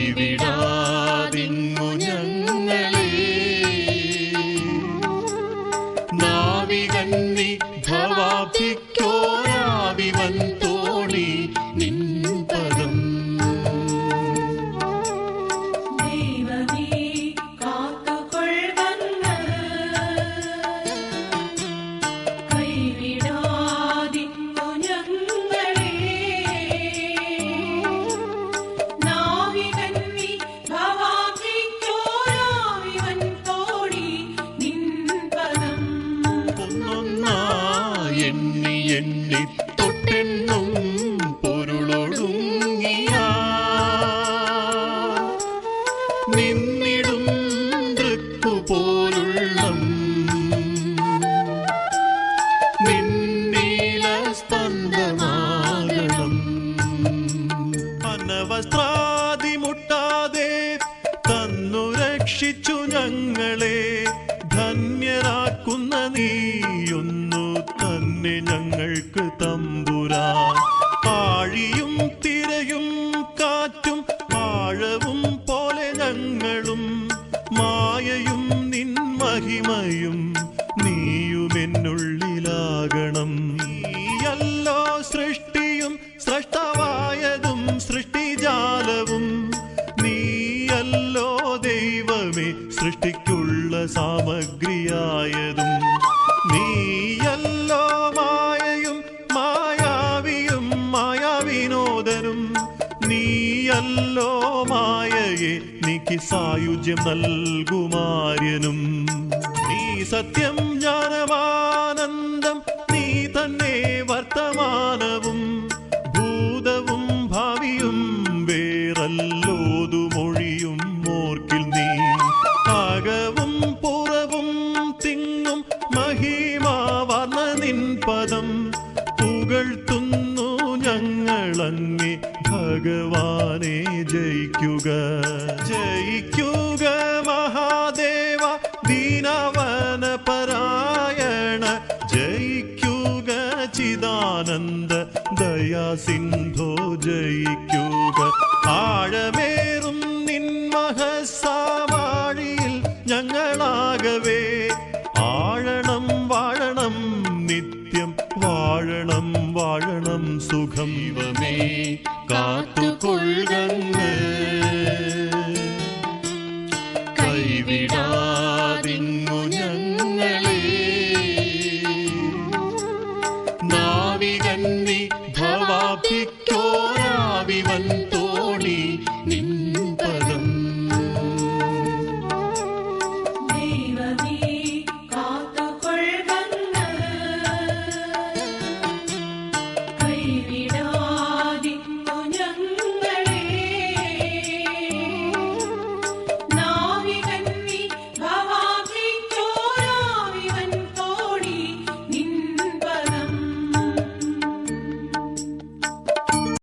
കൈവിടാതിങ്ങു ഞങ്ങളെ നാവികന്നി ഭവാഭിക്കോ പൊരുളൊടുങ്ങിയ നിന്നിടും പോലുള്ളം. തന്നു രക്ഷിച്ചു ഞങ്ങളെ. നീയൊന്നു തന്നെ ഞങ്ങൾക്ക് തമ്പുരാ. പാഴിയും തിരയും കാറ്റും ആഴവും പോലെ ഞങ്ങളും. മായയും നിൻ മഹിമയും നീയുമെന്നുള്ളിലാകണം. സൃഷ്ടിക്കുള്ള സാമഗ്രിയായതും നീയല്ലോ മായയും മായാവിയും മായാവിനോദനും നീയല്ലോ മായയെ നീക്ക് സായുജ്യം നൽകുമാര്യനും. നീ സത്യം ജ്ഞാനമാനന്ദം നിൻ പദം പുകഴ്ത്തുന്നു ഞങ്ങളങ്ങി. ഭഗവാനെ ജയിക്കുക. ജയിക്കുക മഹാദേവ ദീനവന പരായണ. ജയിക്കുക ചിദാനന്ദ ദയാസിന്ധോ ജയിക്കുക. ആഴമേറും നിൻ മഹസാവാഴിയിൽ ഞങ്ങളാകവേ. വാഴണം സുഖം. ഇവമേ കാത്തുകൊള്ളങ്ങ് കൈവിടാതിങ്ങു